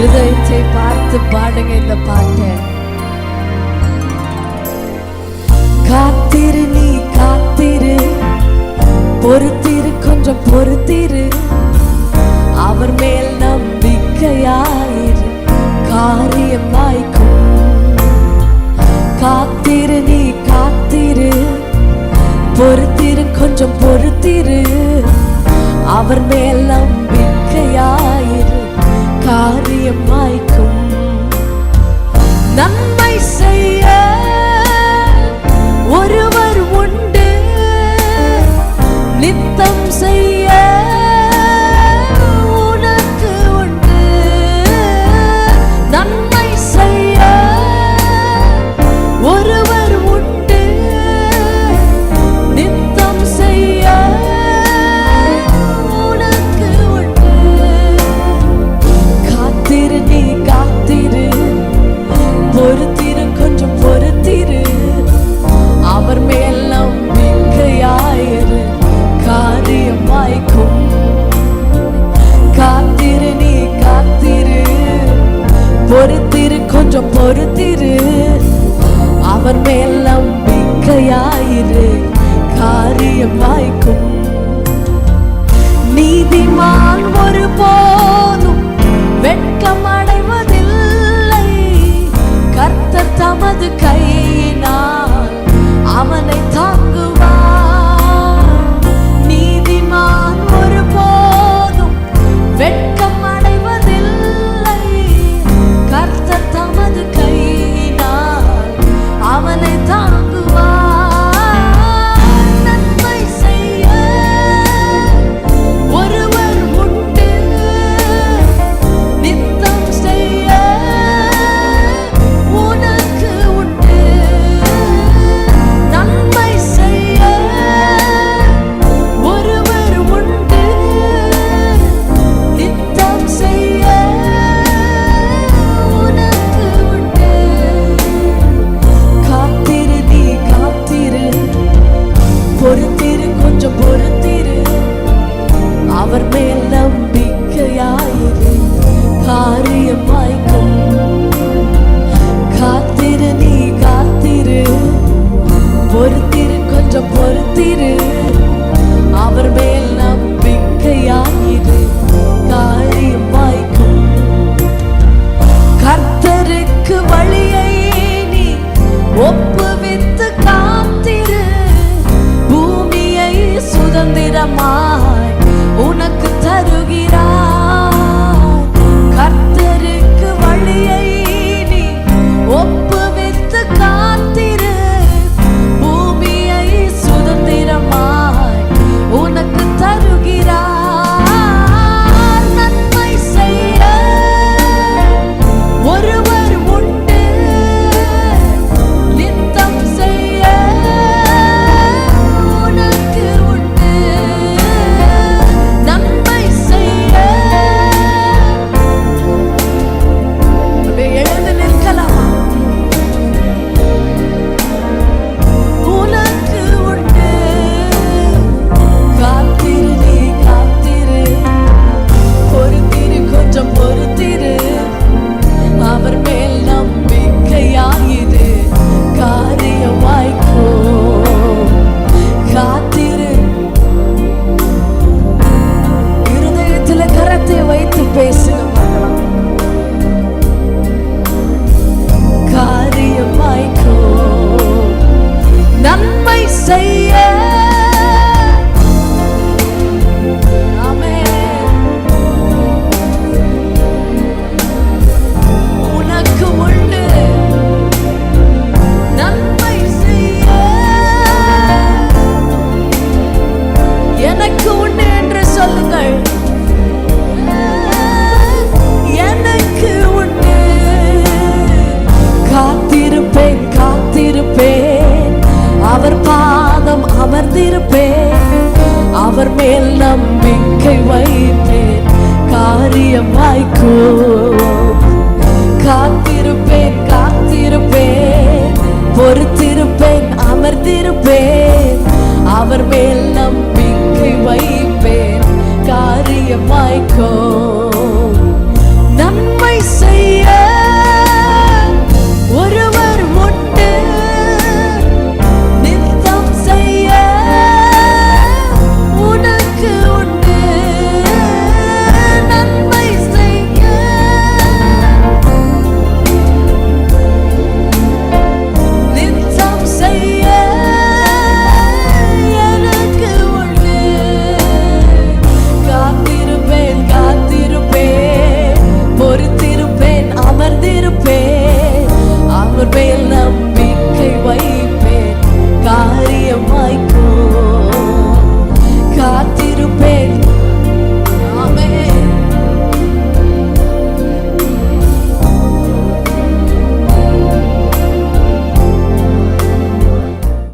இருதயத்தை பார்த்து பாடுங்க இந்த பாட்டை. காத்திரு நீ காத்திரு. பொறுத்திரு கொஞ்சம் பொறுத்திரு. அவர் மேல் நம்பிக்கையாயிரு. காரியமாய்க்கும். காத்திரு நீ காத்திரு. பொறுத்திரு கொஞ்சம் பொறுத்திரு. அவர் மேல் வாயிலே காரியம் வாய்க்கும் நீதிமான் ஒரு போதும். வெட்ட அவர் மேல் நம்பிக்கை வைப்பேன். காரியம் வாய்க்கோ காத்திருப்பேன் காத்திருப்பேன். பொறுத்திருப்பேன் அமர்த்திருப்பேன் அவர் மேல் நம்பிக்கை வைப்பேன். காரியம் வாய்க்கோ